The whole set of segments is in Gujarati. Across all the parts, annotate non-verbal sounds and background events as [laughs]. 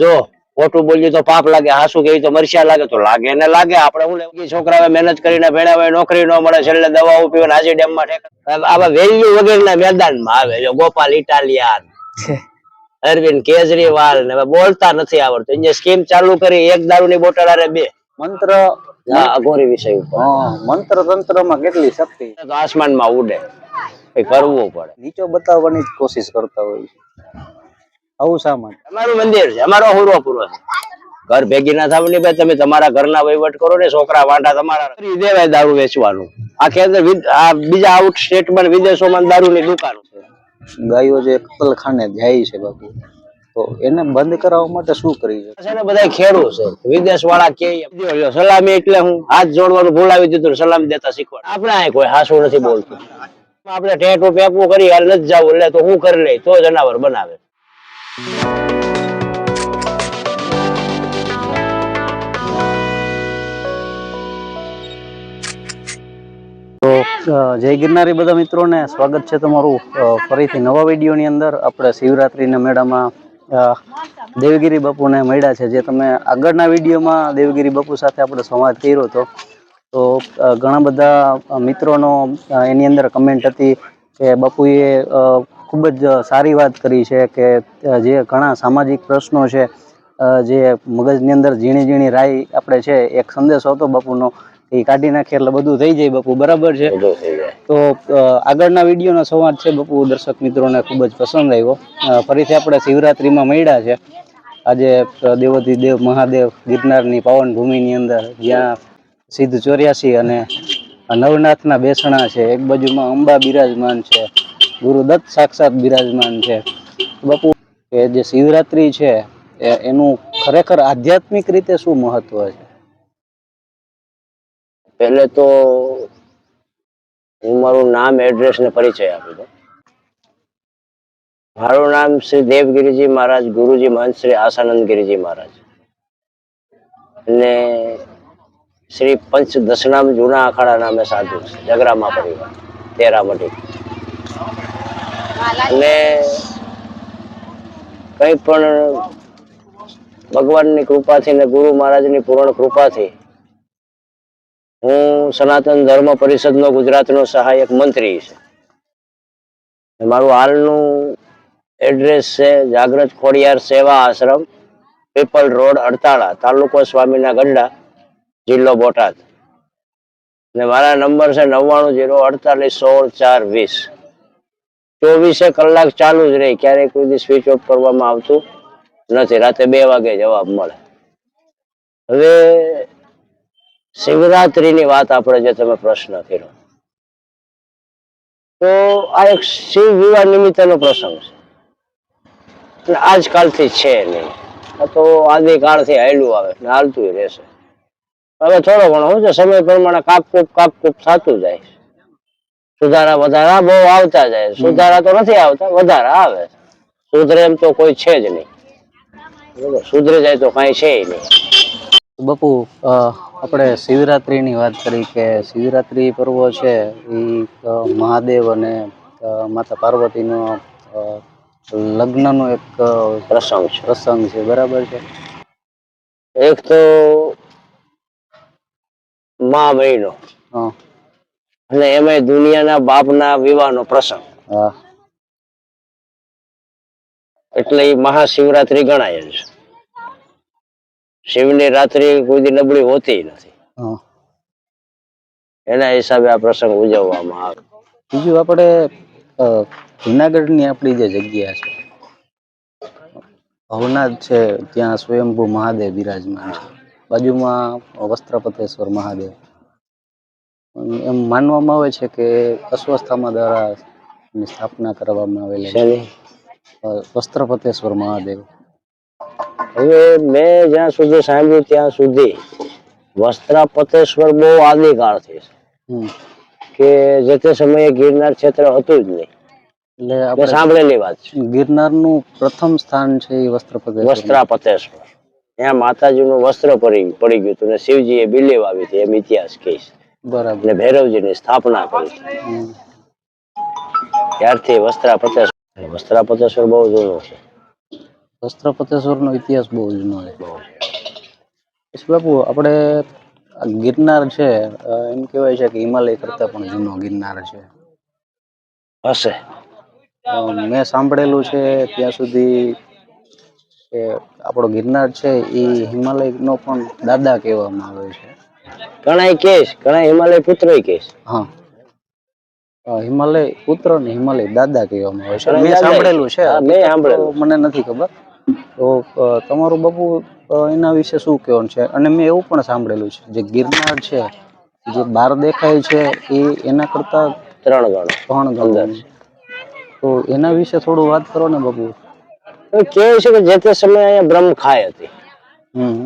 જો ખોટું બોલ્યું તો પાપ લાગે હાસુ કેવી તો મરસિયા લાગે તો લાગે ને લાગે. આપણે હું છોકરાઓ મહેનત કરીને હોય નોકરી ન મળે છેલ્લે દવાઓ પીવે ને હાજી ડેમમાં આવા વેલ્યુ વગરના મેદાનમાં આવે જો ગોપાલ ઇટાલિયન [laughs] અરવિંદ કેજરીવાલ ને બોલતા નથી આવડતું. જે સ્કીમ ચાલુ કરી એક દારૂની બોટલ અરે બે. મંત્ર અઘોરી વિષય ઉપર. મંત્ર તંત્રમાં કેટલી શક્તિ? આસમાનમાં ઉડે. કઈ કરવું પડે. નીચો બતાવવાની કોશિશ કરતા હોય છે. આવું શા માટે? અમારું મંદિર છે અમારો હુરો પૂરો છે. ઘર ભેગી ના થવાની ભાઈ તમે તમારા ઘરના વહીવટ કરો ને છોકરા વાંટા તમારા દેવાય દારૂ વેચવાનું. આ કેન્દ્ર આ બીજા આઉટ સ્ટેટમાં વિદેશોમાં દારૂની દુકાન છે. ગાયો જે કતલખાને જાય છે બાપુ તો એને બંધ કરાવવા માટે શું કરી છે? બધા ખેડૂત છે. વિદેશ વાળા કે સલામી એટલે હું હાથ જોડવાનું ભૂલાવી દીધું સલામી દેતા શીખવાડ. આપણે અહીં કોઈ હાસુ નથી બોલતું. આપણે ટેટો પેપું કરી હાલ નથી જવું એટલે તો હું કરી લઈ તો જનાવર બનાવે. જય ગિરનારી બધા મિત્રોને સ્વાગત છે તમારું ફરીથી નવા વિડીયોની અંદર. આપણે શિવરાત્રિના મેળામાં દેવગીરી બાપુને મળ્યા છે. જે તમે આગળના વિડીયોમાં દેવગીરી બાપુ સાથે આપણે સંવાદ કર્યો હતો. તો ઘણા બધા મિત્રોનો એની અંદર કમેન્ટ હતી કે બાપુએ ખૂબ જ સારી વાત કરી છે કે જે ઘણા સામાજિક પ્રશ્નો છે જે મગજની અંદર ઝીણી ઝીણી રાઈ આપણે છે એક સંદેશો હતો બાપુનો એ કાઢી નાખીએ એટલે બધું થઈ જાય બાપુ બરાબર છે? તો આગળના વિડીયોનો સંવાદ છે બાપુ દર્શક મિત્રોને ખૂબ જ પસંદ આવ્યો. ફરીથી આપણે શિવરાત્રિમાં મળ્યા છે. આજે દેવતી દેવ મહાદેવ ગિરનારની પાવન ભૂમિની અંદર જ્યાં સિદ્ધ ચોર્યાસી અને નવનાથના બેસણા છે એક બાજુમાં અંબા બિરાજમાન છે. ગુરુદત્ત સાક્ષાત બિરાજમાન છે. બાપુ કે જે શિવરાત્રિ છે એનું ખરેખર આધ્યાત્મિક રીતે શું મહત્વ છે? પહેલે તો હું મારું નામ એડ્રેસ ને પરિચય આપી દઉં મારું નામ શ્રી દેવગીરીજી મહારાજ, ગુરુજી મહંત શ્રી આસાનંદ ગિરિજી મહારાજ. અને શ્રી પંચ દશનામ જૂના અખાડા નામે સાધુ જગરામા પરિવાર, તેરામઢી. અને કંઈ પણ ભગવાનની કૃપાથી ને ગુરુ મહારાજની પૂર્ણ કૃપાથી હું સનાતન ધર્મ પરિષદનો ગુજરાતનો સહાયક મંત્રી છે. મારું હાલનું એડ્રેસ છે જાગ્રત ખોડિયાર સેવા આશ્રમ, પીપલ રોડ, અડતાળા, તાલુકો સ્વામીના ગઢડા, જિલ્લો બોટાદ. અને મારા નંબર છે નવ્વાણું જીરો અડતાલીસ સોળ ચાર વીસ. ચોવીસે કલાક ચાલુ જ રહે. ક્યારેય કોઈ દી સ્વિચ ઓફ કરવામાં આવતું નથી. રાતે બે વાગે જવાબ મળે. હવે શિવરાત્રીની વાત આપણે જે તમે પ્રશ્ન કર્યો, તો આ એક શિવ વિવાહ નિમિત્તનો પ્રસંગ છે. આજકાલથી છે નહીં. તો આદિકાળથી હાલ્યું આવે ને હાલતું રહેશે. હવે થોડો ઘણો શું છે સમય પ્રમાણે કાપકૂપ કાપકૂપ થતું જાય સુધારા વધારા બહુ આવતા જાય સુધારા તો નથી આવતા વધારા આવે સુધરે એમ તો કોઈ છે જ નહીં. બરોબર સુધરી જાય તો કાંઈ છે નહીં. બપુ આપણે શિવરાત્રિની વાત કરી કે શિવરાત્રિ પર્વ છે એ મહાદેવ અને માતા પાર્વતીનો લગ્નનો એક પ્રસંગ છે. પ્રસંગ છે. બરાબર છે? એક તો મા મહિનો. હા. અને એમાંય દુનિયાના બાપના વિવાહનો પ્રસંગ. એટલે એ મહાશિવરાત્રી ગણાય જ. શિવની રાત્રિ કોઈ નબળી હોતી નથી. એના હિસાબે આ પ્રસંગ ઉજવવામાં આવે. બીજું આપણે જુનાગઢ જુનાગઢની આપણી જે જગ્યા છે ભવનાથ છે ત્યાં સ્વયંભૂ મહાદેવ બિરાજમાન છે. બાજુમાં વસ્ત્રપતેશ્વર મહાદેવ. એમ માનવામાં આવે છે કે અસ્વસ્થામાં દ્વારા સ્થાપના કરવામાં આવેલી છે. વસ્ત્રપતેશ્વર મહાદેવ. હવે મેં જ્યાં સુધી સાંભળ્યું ત્યાં સુધી વસ્ત્રાપતેશ્વર બહુ આદિકાળથી છે. કે જે તે સમયે ગિરનાર ક્ષેત્ર હતું જ નહીં. એટલે આપણે સાંભળેલી વાત છે. ગિરનારનું પ્રથમ સ્થાન છે એ વસ્ત્રપતેશ્વર વસ્ત્રાપતેશ્વર. ત્યાં માતાજીનું વસ્ત્ર પડી પડી ગયું હતું ને શિવજીએ બિલીવ આવી હતી એમ ઇતિહાસ કહે છે. બરાબર. ભૈરવજી ભૈરવજીની સ્થાપના કરી ત્યારથી વસ્ત્રાપતેશ્વર વસ્ત્રાપતેશ્વર બહુ જૂનો છે. વસ્ત્રપતેશ્વરનો ઇતિહાસ બહુ જૂનો છે. બાપુ આપણે ગિરનાર છે એમ કહેવાય છે કે હિમાલય કરતા પણ જૂનો ગિરનાર છે. હશે. મેં સાંભળેલું છે ત્યાં સુધી કે આપણો ગિરનાર છે એ હિમાલયનો પણ દાદા કહેવામાં આવે છે. ઘણા કેશ ઘણા હિમાલય પુત્ર કેશ. હા. હિમાલય પુત્ર ને હિમાલય દાદા કહેવામાં આવે છે. મેં સાંભળેલું છે. મેં સાંભળેલું. મને નથી ખબર. તો તમારું બાપુ એના વિશે શું કહેવાનું છે? અને મેં એવું પણ સાંભળેલું છે જે ગિરનાર છે જે બહાર દેખાય છે એ એના કરતા ત્રણ ગણો. ત્રણ ગણો. તો એના વિશે થોડું વાત કરો ને બાપુ એવું છે કે જે તે સમયે અહીંયા બ્રહ્મ ખાય હતી. હમ.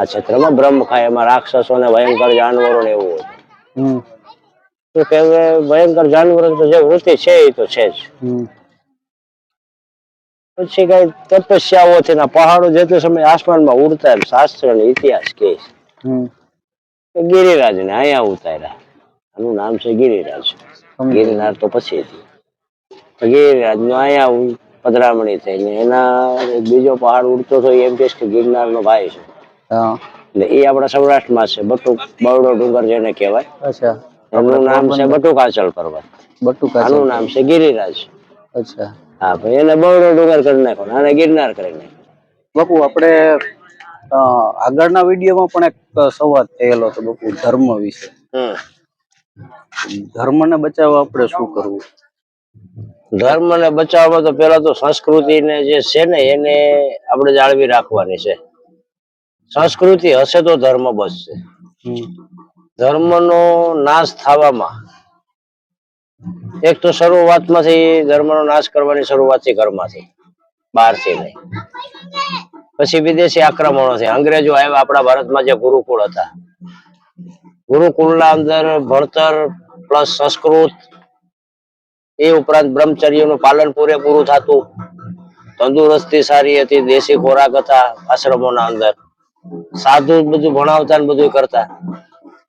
આ ક્ષેત્રમાં બ્રહ્મ ખાય એમાં રાક્ષસો ને ભયંકર જાનવરો ને એવું હતું તો કે ભયંકર જાનવરો તો જે વૃત્તિ છે એ તો છે જ. પછી કઈ તપસ્યાઓથી ના પહાડો જે તે સમયે આસમાનમાં ઉડતા એમ શાસ્ત્ર ને ઇતિહાસ કે છે. હમ. ગિરિરાજ ને અહીંયા ઉતાર્યા. આનું નામ છે ગિરિરાજ. ગિરિનાર તો પછી હતી ગિરિરાજનું અહીંયા પધરામણી થઈ ને એના બીજો પહાડ ઉડતો હતો એમ કે ગિરનાર નો ભાઈ છે. એટલે એ આપણા સૌરાષ્ટ્રમાં છે બટુક બરડો ડુંગર જેને કહેવાય. અચ્છા. એનું નામ છે બટુકાચલ પર્વત. બટુકાચલ નામ છે ગિરિરાજ. અચ્છા. હા ભાઈ એને બરડો ડુંગર કરી નાખો અને ગિરનાર કરી નાખો બાપુ આપણે આગળના વિડીયોમાં પણ એક સંવાદ થયેલો હતો બાપુ ધર્મ વિશે. ધર્મને બચાવવા આપણે શું કરવું? ધર્મ ને બચાવવામાં તો પેલા તો સંસ્કૃતિ ને જે છે ને એને આપણે જાળવી રાખવાની છે. સંસ્કૃતિ હશે તો ધર્મ બચશે. ધર્મનો નાશ થવામાં એક તો શરૂઆતમાંથી ધર્મનો નાશ કરવાની શરૂઆતથી ઘરમાંથી બહારથી નહીં. પછી વિદેશી આક્રમણોથી. અંગ્રેજો આવ્યા આપણા ભારતમાં જે ગુરુકુળ હતા. ગુરુકુળના અંદર ભણતર પ્લસ સંસ્કૃત એ ઉપરાંત બ્રહ્મચર્યનું પાલન પૂરેપૂરું થતું. તંદુરસ્તી સારી હતી દેશી ખોરાક હતા આશ્રમોના અંદર. સાધુ બધું ભણાવતા બધું કરતા.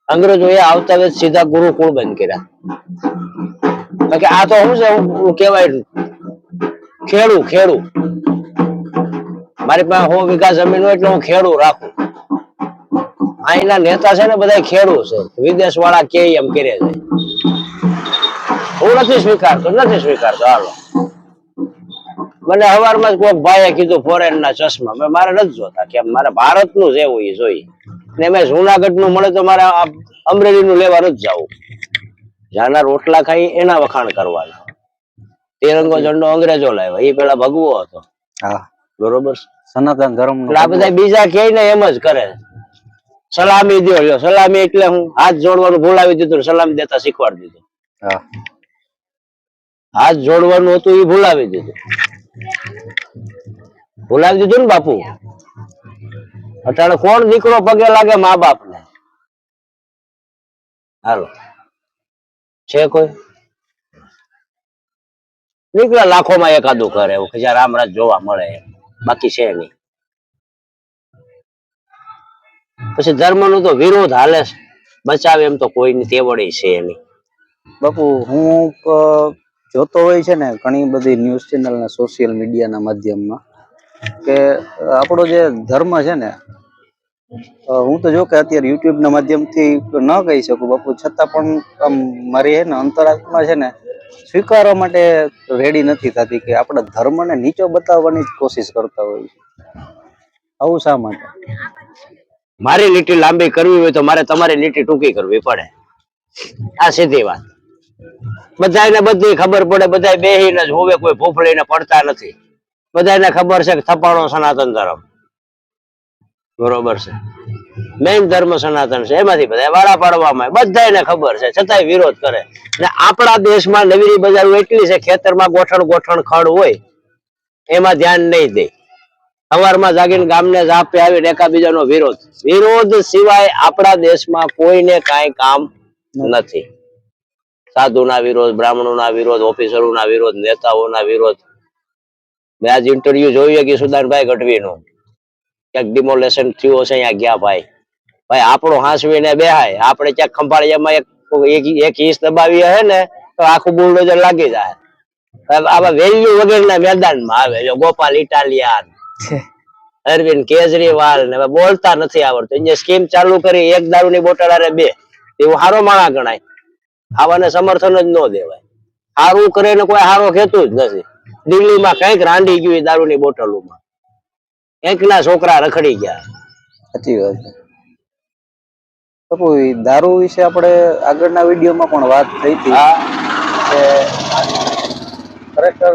અંગ્રેજો એ આવતા વેત સીધા ગુરુકુળ બંધ કર્યા. કે આ તો શું છે કેવાય ખેડું ખેડું. મારી પાસે હું વીઘા જમીન હોય એટલે હું ખેડું રાખું. અહીંના નેતા છે ને બધા ખેડૂ છે. વિદેશ વાળા કે એમ કરે છે. હું નથી સ્વીકારતો નથી સ્વીકારતો, હાલો. મને હવારમાં કોઈક ભાઈએ કીધું ફોરેન ના ચશ્મા. મેં મારે નથી જોતા કે મારે ભારતનું જ એવું ઈ જોઈએ ને મેં જુનાગઢનું મળે તો મારે અમરેલી નું લેવા નથી જવું. જાના રોટલા ખાઈ એના વખાણ કરવાના. તિરંગો ઝંડો અંગ્રેજો લાવ્યો. એ પેલા ભગવો હતો. બરોબર? સનાતન ધર્મ આ બધા બીજા કે ને એમ જ કરે. સલામી દો સલામી એટલે હું હાથ જોડવાનું ભૂલાવી દીધું સલામી દેતા શીખવાડી દીધું. હા. હાથ જોડવાનું હતું એ ભૂલાવી દીધું. ભૂલાવી દીધું ને બાપુ. અત્યારે કોણ દીકરો પગે લાગે મા બાપ ને હાલો. છે કોઈ? નીકળે લાખોમાં એકાદું કરે એવું જ્યાં રામરાજ જોવા મળે. બાકી છે નહીં. પછી ધર્મનો તો વિરોધ હાલે બચાવે એમ તો કોઈ ની તેવડે છે નહીં. બાપુ, હું જોતો હોય છે ને ઘણી બધી ન્યૂઝ ચેનલ ને સોશિયલ મીડિયાના માધ્યમમાં કે આપણો જે ધર્મ છે ને હું તો જો કે અત્યારે યુટ્યુબના માધ્યમથી ન કહી શકું બાપુ, છતાં પણ આમ મારી હે અંતરાત્મા છે ને સ્વીકારવા માટે રેડી નથી થતી કે આપણા ધર્મને નીચો બતાવવાની જ કોશિશ કરતા હોય છે. આવું શા માટે? મારી લીટી લાંબી કરવી હોય તો મારે તમારી લીટી ટૂંકી કરવી પડે. આ સીધી વાત. બધાને બધી ખબર પડે બધા બેહીને જ, હોવે કોઈ ફોફળીને પડતા નથી. બધાને ખબર છે કે થપાણો સનાતન ધર્મ. બરોબર છે. મેઇન ધર્મ સનાતન છે. એમાંથી બધા વાળા પાડવામાં બધાને ખબર છે. છતાંય વિરોધ કરે. ને આપણા દેશમાં નવીરી બજારો એટલી છે, ખેતરમાં ગોઠણ ગોઠણ ખડ હોય, એમાં ધ્યાન નહીં દે. સવારમાં જાગીને ગામને જાપે આવીને એકાબીજાનો વિરોધ. વિરોધ સિવાય આપણા દેશમાં કોઈને કાંઈ કામ નથી. સાધુના વિરોધ, બ્રાહ્મણોના વિરોધ, ઓફિસરોના વિરોધ, નેતાઓના વિરોધ. મેં આજ ઇન્ટરવ્યુ જોયું કે સુદાનભાઈ ગઢવીનું. ક્યાંક ડિમોલેશન થયું હશે, અહીંયા ગયા ભાઈ. ભાઈ, આપણો હાંસવીને બેહાય. આપણે ક્યાંક ખંભાળિયામાં એક, એક- હિસ દબાવી હે ને, તો આખું બુલડોઝર લાગી જાય. આવા વેલ્યુ વગેરેના મેદાનમાં આવે જો ગોપાલ ઇટાલિયન, અરવિંદ કેજરીવાલ ને બોલતા નથી આવડતું. જે સ્કીમ ચાલુ કરી, એક દારૂની બોટલ અરે બે. એવું હારો માણા ગણાય. આવાને સમર્થન જ ન દેવાય. સારું કરે ને કોઈ હારો ખેતું જ નથી. દિલ્હીમાં કંઈક રાંડી ગયું એ દારૂની બોટલોમાં. ના છોકરા રખડી ગયા. સાચી વાત બાપુ દારૂ વિશે આપણે આગળના વિડીયોમાં પણ વાત થઈ હતી કે ખરેખર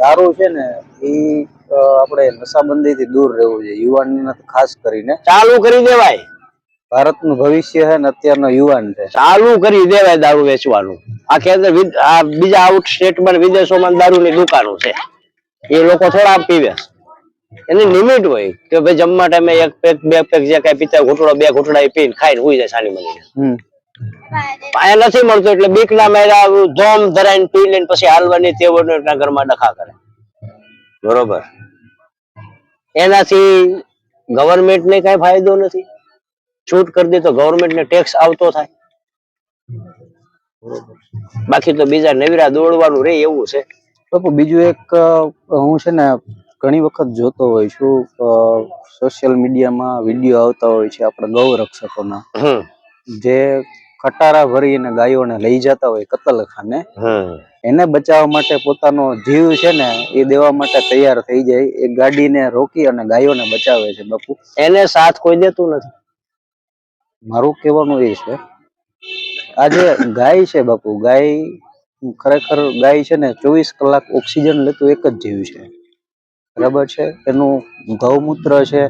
દારૂ છે ને એ આપણે નશાબંધીથી દૂર રહેવું જોઈએ યુવાનને ખાસ કરીને. ચાલુ કરી દેવાય. ભારતનું ભવિષ્ય છે ને અત્યારનો યુવાન છે. ચાલુ કરી દેવાય દારૂ વેચવાનું. આ અંદર આ બીજા આઉટ સ્ટેટમાં વિદેશોમાં દારૂની દુકાનો છે. એ લોકો થોડા પીવે એની લિમિટ હોય કે ભાઈ જમવા ટાઈમે એક પેક બે પેક જે કઈ પીતા ઘૂંટડો બે ઘૂંટડા પીને ખાઈને હુઈ જાય સાની મની પાયા નથી મળતું એટલે બીકના મેળા ધોમ ધરાઈને પી લઈને પછી હાલવાની તેવો ઘરમાં ડખા કરે. બરોબર. એનાથી ગવર્મેન્ટ ને કઈ ફાયદો નથી. છૂટ કરી દે તો ગવર્મેન્ટ ને ટેક્સ આવતો થાય. બાકી તો બીજા નવીરા દોડવાનું રે એવું છે. બાપુ બીજું એક હું છે ને ઘણી વખત જોતો હોય છું સોશિયલ મીડિયામાં વીડિયો આવતા હોય છે આપણા ગૌ રક્ષકોના હમ. જે ખટારા ભરીને ગાયોને લઈ જતા હોય કતલખાને એને બચાવવા માટે પોતાનો જીવ છે ને એ દેવા માટે તૈયાર થઈ જાય એ ગાડીને રોકી અને ગાયોને બચાવે છે બાપુ. એને સાથ કોઈ દેતું નથી. મારું કહેવાનું એ છે આ જે ગાય છે બાપુ ગાય ખરેખર ગાય છે ને ચોવીસ કલાક ઓક્સિજન લેતું એક જ જીવ છે. બરાબર છે? એનું ગૌમૂત્ર છે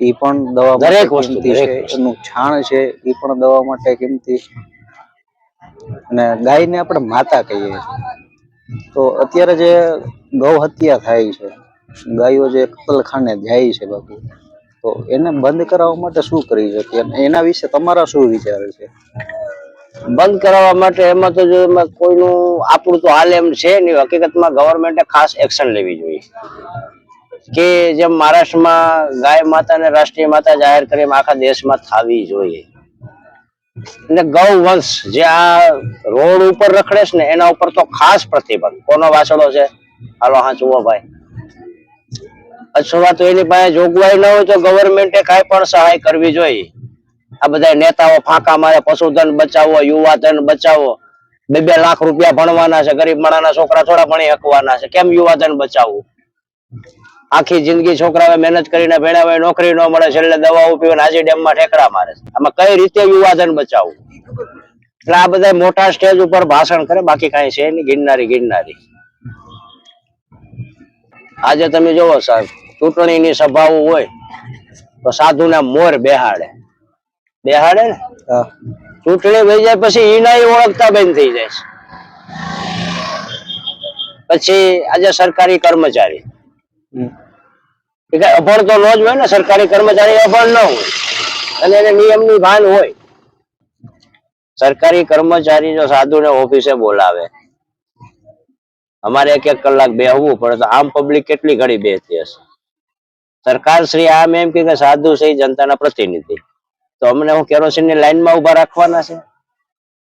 એ પણ દવા દરેક વસ્તુ, છે. એનું છાણ છે એ પણ દવા માટે કિંમતી. અને ગાયને આપણે માતા કહીએ છીએ. તો અત્યારે જે ગૌ હત્યા થાય છે ગાયો જે કતલખાને જાય છે બાપુ તો એને બંધ કરાવવા માટે શું કરી શકીએ એના વિશે તમારા શું વિચાર છે? બંધ કરાવવા માટે એમાં તો જો એમાં કોઈનું આપણું તો હાલ એમ છે નહીં, હકીકતમાં ગવર્મેન્ટે ખાસ એક્શન લેવી જોઈએ. કે જેમ મહારાષ્ટ્રમાં ગાય માતાને રાષ્ટ્રીય માતા જાહેર કરી આખા દેશમાં થવી જોઈએ. અને ગૌ વંશ જે આ રોડ ઉપર રખડે છે ને, એના ઉપર તો ખાસ પ્રતિબંધ. કોનો વાસળો છે? હાલો, હા, જુઓ ભાઈ. અથવા તો એની પાસે જોગવાઈ ન હોય તો ગવર્મેન્ટે કાંઈ પણ સહાય કરવી જોઈએ. આ બધા નેતાઓ ફાંકા મારે, પશુધન બચાવો યુવા ધન બચાવો. બે બે લાખ રૂપિયા ભણવાના છે, ગરીબ માણાના છોકરા થોડા ભણી શકવાના છે. કેમ યુવા ધન બચાવવું? આખી જિંદગી છોકરાઓ મહેનત કરીને ભણ્યા હોય, નોકરી ન મળે, છેલ્લે દવાઓ પીવે હાજી ડેમમાં ઠેકડા મારે આમાં કઈ રીતે યુવા ધન બચાવવું? એટલે આ બધા મોટા સ્ટેજ ઉપર ભાષણ કરે, બાકી કાંઈ છે નહીં. ગિરનારી ગિરનારી. આજે તમે જોવો સાહેબ ચૂંટણીની સભાઓ હોય તો સાધુના મોર બેહાડે. બેહાડે ને? ચૂંટણી વહી જાય પછી ઈના ઓળખતા બંધ થઈ જાય છે. પછી આજે સરકારી કર્મચારી. અભણ તો ન જ હોય ને સરકારી કર્મચારી અભણ ન હોય. અને એને નિયમની ભાન હોય. સરકારી કર્મચારી જો સાધુને ઓફિસે બોલાવે અમારે એક એક કલાક બેહવું પડે તો આમ પબ્લિક કેટલી ઘડી બેસતી હશે? સરકાર શ્રી આમ એમ કે સાધુ છે જનતાના પ્રતિનિધિ. તો અમને હું કેરોસીનની લાઈનમાં ઊભા રાખવાના છે?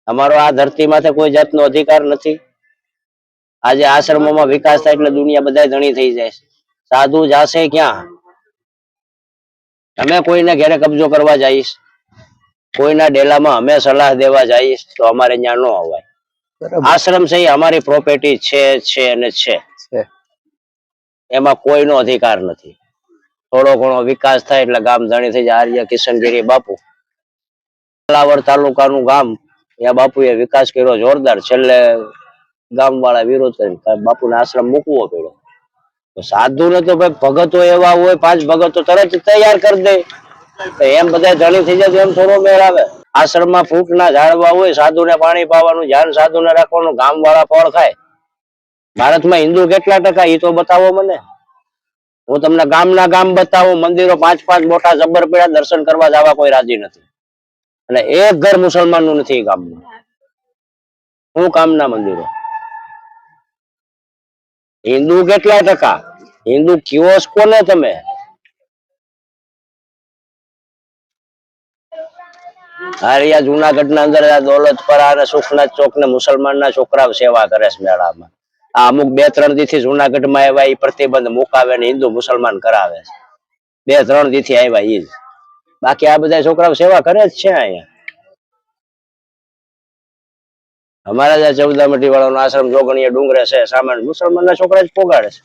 અમારો આ ધરતી માથે કોઈ જાતનો અધિકાર નથી. આજે આશ્રમોમાં વિકાસ થાય એટલે દુનિયા બધા ધણી થઈ જાય છે. સાધુ જાશે ક્યાં? અમે કોઈને ઘેરે કબજો કરવા જઈશ. કોઈના ડેલામાં અમે સલાહ દેવા જઈશ તો અમારે ત્યાં ન અવાય. આશ્રમ છે એ અમારી પ્રોપર્ટી છે છે અને છે. એમાં કોઈનો અધિકાર નથી. થોડો ઘણો વિકાસ થાય એટલે ગામ ધણી થઈ જાય આર્ય કિશનગીરી બાપુ. કાલાવડ તાલુકાનું ગામ, ત્યાં બાપુએ વિકાસ કર્યો જોરદાર. છેલ્લે ગામ વાળા વિરોધ કરી બાપુને આશ્રમ મૂકવો પડ્યો. તો સાધુને તો ભાઈ ભગતો એવા હોય, પાંચ ભગતો તરત તૈયાર કરી દે. એમ બધા જાણી થઈ જાય એમ થોડો મેળ આવે. આશ્રમમાં ફૂટના ઝાડવા હોય, સાધુને પાણી પાવાનું, ધ્યાન સાધુને રાખવાનું ગામ વાળા ફળ ખાય. ભારતમાં હિન્દુ કેટલા ટકા એ તો બતાવો મને. હું તમને ગામના ગામ બતાવું, મંદિરો પાંચ પાંચ મોટા જબર પીડા દર્શન કરવા જવા કોઈ રાજી નથી. અને એક ઘર મુસલમાનનું નથી ગામનું. શું કામના મંદિરો. હિન્દુ કેટલા ટકા? હિન્દુ કિયોસ કોને તમે? હારિયા જુનાગઢ ના અંદર દોલતપરા અને સુખનાથ ચોક ને મુસલમાન ના છોકરાઓ સેવા કરે છે મેળામાં. આ અમુક બે ત્રણ દીથી જુનાગઢમાં આવ્યા એ પ્રતિબંધ મુકાવે ને હિન્દુ મુસલમાન કરાવે છે. બે ત્રણ દીથી આવ્યા એ જ. બાકી આ બધા છોકરાઓ સેવા કરે જ છે અહીંયા. અમારા જ્યાં ચૌદામઠી વાળાનો આશ્રમ જોગણીએ ડુંગરે છે. સામાન્ય મુસલમાનના છોકરા જ પોગાડે છે.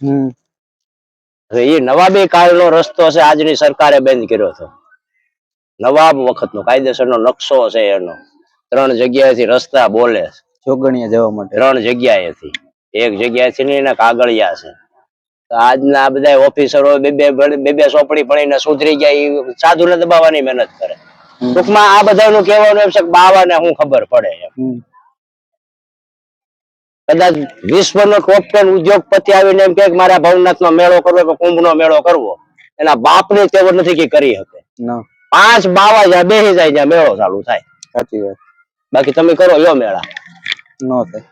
એ નવાબી કાળનો રસ્તો છે આજની સરકારે બંધ કર્યો હતો. નવાબ વખતનો કાયદેસરનો નકશો છે એનો. ત્રણ જગ્યાએથી રસ્તા બોલે જોગણીએ જવા માટે. ત્રણ જગ્યાએથી. એક જગ્યાએથી નહીં ને કાગળિયા છે. આજના આ બધા ઓફિસરો બે બે ભણ- બે બે ચોપડી ભણીને સુધરી જાય એ સાધુને દબાવવાની મહેનત કરે. ટૂંકમાં આ બધાનું કહેવાનું એમ છે કે બાવાને હું ખબર પડે. કદાચ વિશ્વનો ટોપ ટેન ઉદ્યોગપતિ આવીને એમ કે મારે ભવનાથનો મેળો કરવો કે કુંભનો મેળો કરવો. એના બાપની તેવડ નથી કે કરી શકે. પાંચ બાવા જ્યાં બેસી જાય જ્યાં મેળો ચાલુ થાય. સાચી વાત. બાકી તમે કરો યો મેળા. નો થાય.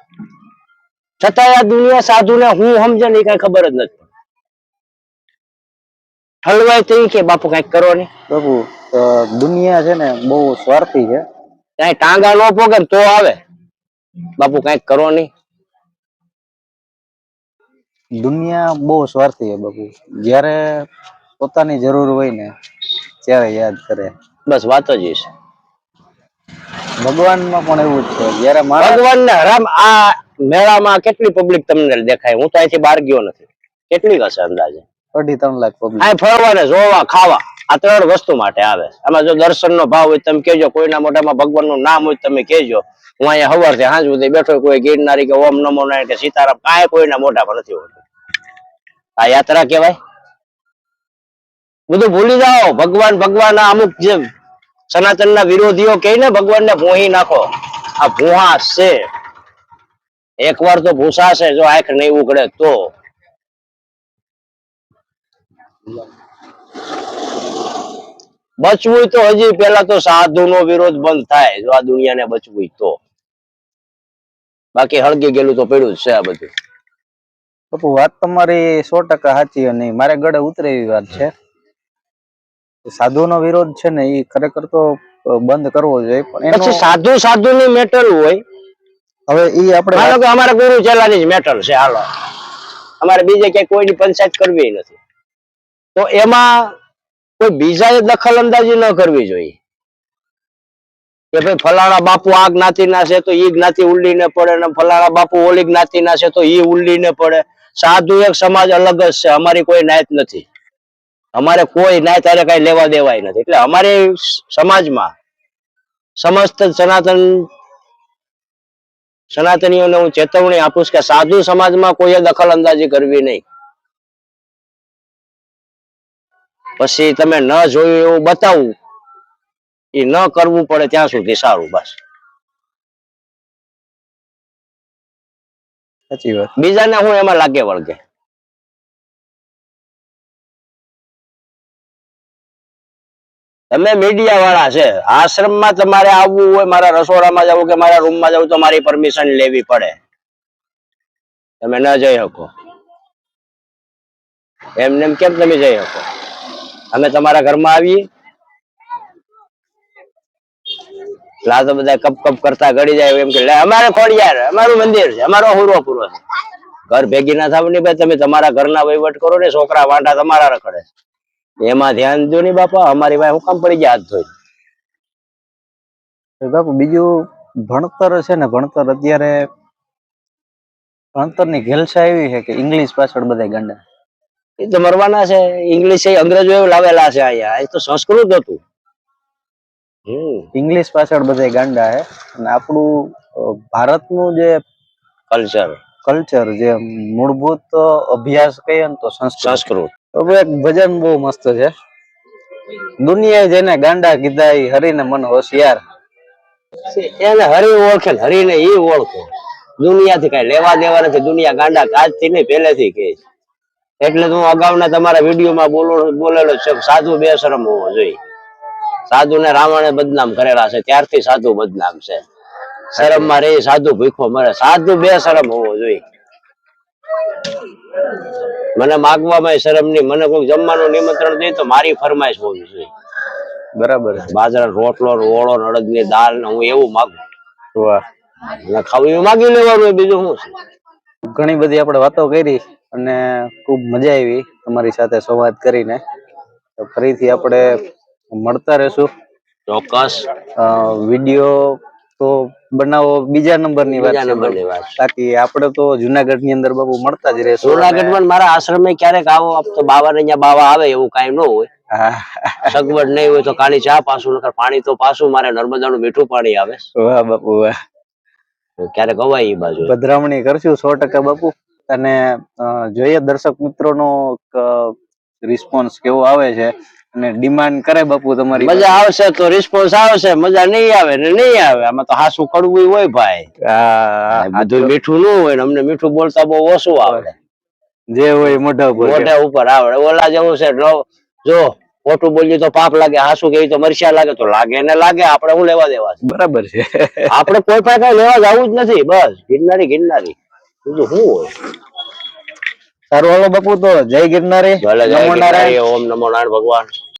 છતાંય આ દુનિયા સાધુને હું સમજે ને કઈ ખબર જ નથી હલવાય તો કે બાપુ કંઈક કરો ને. બાપુ દુનિયા છે ને બહુ સ્વાર્થી છે. કઈ ટાંગા નો પોગે તો આવે. બાપુ કંઈક કરો નહીં દુનિયા બહુ સ્વાર્થી છે બાપુ. જ્યારે પોતાની જરૂર હોય ને ત્યારે યાદ કરે. બસ વાત જ છે. ભગવાનમાં પણ એવું જ છે. જ્યારે ભગવાન ને હરામ આ મેળામાં કેટલી પબ્લિક તમને દેખાય? હું તો અહીંથી બહાર ગયો નથી. કેટલી હશે અંદાજે? અઢી ત્રણ લાખ પબ્લિક અહીં ફરવા ને જોવા ખાવા આ ત્રણ વસ્તુ માટે આવે આમાં જો દર્શન નો ભાવ હોય તમે કેજો કોઈના મોઢામાં ભગવાનનું નામ હોય તમે કેજો હું અહીંયા હવારથી સાંજ સુધી બેઠો કોઈ ગિરનારી કે ઓમ નમો નાય કે સીતારામ કાંઈ કોઈના મોઢામાં નથી હોતું. આ યાત્રા કહેવાય? બધું ભૂલી જાઓ. ભગવાન ભગવાન અમુક જે સનાતન ના વિરોધીઓ કહે ને ભગવાન ને ભૂહી નાખો. આ ભૂહા છે. એકવાર તો ભૂસા છે જો આંખ નહીં ઉગડે તો. બચવું તો હજી પેલા તો સાધુ નો વિરોધ બંધ થાય જો આ દુનિયાને બચવું તો. બાકી હળગી ગયેલું તો પડ્યું જ છે આ બધું. બાપુ વાત તમારી સો ટકા સાચી નહીં મારે ગળે ઉતરે એવી વાત છે. સાધુનો વિરોધ છે ને એ ખરેખર તો બંધ કરવો જોઈએ પણ સાધુ સાધુ ની મેટર હોય હવે ઈ આપણે માનો કે અમારા ગુરુ ચેલાની જ મેટલ છે, હાલો. અમારે બીજે ક્યાંય કોઈની પંચાયત કરવી નથી. તો એમાં કોઈ બીજાએ દખલ ન કરવી જોઈએ. કે ભાઈ ફલાણા બાપુ આ જ્ઞાતિના છે તો ઈ જ્ઞાતિ ઉલ્લીને પડે ને ફલાણા બાપુ ઓલી જ્ઞાતિના છે તો ઈ ઉલ્લીને પડે. સાધુ એક સમાજ અલગ જ છે, અમારી કોઈ નાયત નથી. અમારે કોઈ નાયત અરે કઈ લેવા દેવાય નથી. એટલે અમારે સમાજમાં, સમસ્ત સનાતન સનાતનીઓને હું ચેતવણી આપું છું કે સાધુ સમાજમાં કોઈએ દખલ અંદાજી કરવી નહીં. પછી તમે ન જોયું એવું બતાવવું એ ન કરવું પડે ત્યાં સુધી સારું બસ. બીજાને હું એમાં લાગે વળગે. તમે મીડિયા વાળા છે. આશ્રમમાં તમારે આવવું હોય, મારા રસોડામાં જવું કે મારા રૂમમાં જવું, તો મારી પરમિશન લેવી પડે. તમે ન જઈ શકો. એમને એમ કેમ તમે જઈ શકો? અમે તમારા ઘરમાં આવીએ. લા તો બધા કપ કપ કરતા ગળી જાય એમ કે અમારે ખોડિયાર, અમારું મંદિર છે, અમારો હુરો પૂરો છે. ઘર ભેગી ના થાવ નહીં ભાઈ, તમે તમારા ઘરના વહીવટ કરો ને, છોકરા વાંટા તમારા રખડે એમાં ધ્યાન દો નહીં બાપા અમારી વાય હું કામ પડી ગયા હાથ ધોઈ બાપુ બીજું ભણતર છે ને ભણતર અત્યારે ભણતરની ઘેલસા એવી છે કે ઇંગ્લિશ પાછળ બધા ગાંડા. એ તો મરવાના છે ઇંગ્લિશ એ અંગ્રેજો એવું લાવેલા છે અહીંયા. એ તો સંસ્કૃત હતું. ઇંગ્લિશ પાછળ બધા ગાંડા છે. અને આપણું ભારતનું જે કલ્ચર કલ્ચર જે મૂળભૂત અભ્યાસ કહીએ ને તો સંસ્કૃત. ભજન બહુ મસ્ત છે. દુનિયાએ જેને ગાંડા કીધા હરી હરીને મન હોશિયાર. એને હરી ઓળખે હરીને ઈ ઓળખે. દુનિયાથી કઈ લેવા દેવા નથી, દુનિયા ગાંડા કાજથી નહીં, પહેલેથી કે છે. એટલે હું અગાઉના તમારા વિડીયોમાં બોલો બોલેલો છે સાધુ બેશરમ હોવો જોઈએ. સાધુને રાવણે બદનામ કરેલા છે, ત્યારથી સાધુ બદનામ છે. શરમમાં રહી સાધુ ભૂખો મરે. સાધુ બેશરમ હોવો જોઈએ. મને માગવામાં શરમ નહીં. મને કોઈ જમવાનું નિમંત્રણ દે તો મારી ફરમાઈશ હોવી જોઈએ બરાબર બાજરા રોટલો ઓળો ને અડદની દાળ ને હું એવું માગું. વાહ. મને ખાવું એવું માગી લેવાનું બીજું શું છે? ઘણી બધી આપણે વાતો કરી અને ખૂબ મજા આવી તમારી સાથે સંવાદ કરીને. તો ફરીથી આપણે મળતા રહેશું. ચોક્કસ. વીડિયો તો બનાવો બીજા નંબરની વાત બીજા નંબરની વાત બાકી આપણે તો જુનાગઢની અંદર બાબુ મળતા જ રહે જુનાગઢમાં મારા આશ્રમે ક્યારેક આવો તો બાવા ને અહીંયા બાવા આવે એવું કાઈ ન હોય. સગવડ નહીં હોય તો કાળી ચા પાછું નકર પાણી તો પાછું મારે નર્મદાનું મીઠું પાણી આવે. વાહ બાપુ વાહ. ક્યારેક અવાય એ બાજુ. પધરામણી કરશું સો ટકા બાપુ. અને જોઈએ દર્શક મિત્રોનો રિસ્પોન્સ કેવો આવે છે. અને ડિમાન્ડ કરે બાપુ તમારી મજા આવશે તો રિસ્પોન્સ આવશે મજા નહીં આવે ને નહીં આવે. આમાં તો હાસું કડવું હોય ભાઈ. બધું મીઠું ન હોય ને અમને મીઠું બોલતા બહુ ઓછું આવડે જે હોય મોઢા ઉપર મોઢા ઉપર આવડે ઓલા જેવું છે જો ખોટું બોલીએ તો પાપ લાગે હાસું કેવી તો મરચા લાગે તો લાગે ને લાગે આપણે હું લેવા દેવા છે? બરાબર છે. આપણે કોઈ પાસે લેવા જવું જ નથી બસ ગિરનારી ગિરનારી. બીજું શું હોય? સારું હાલો બાપુ તો જય ગિરનારી, ઓમ નમો નારાયણ ભગવાન.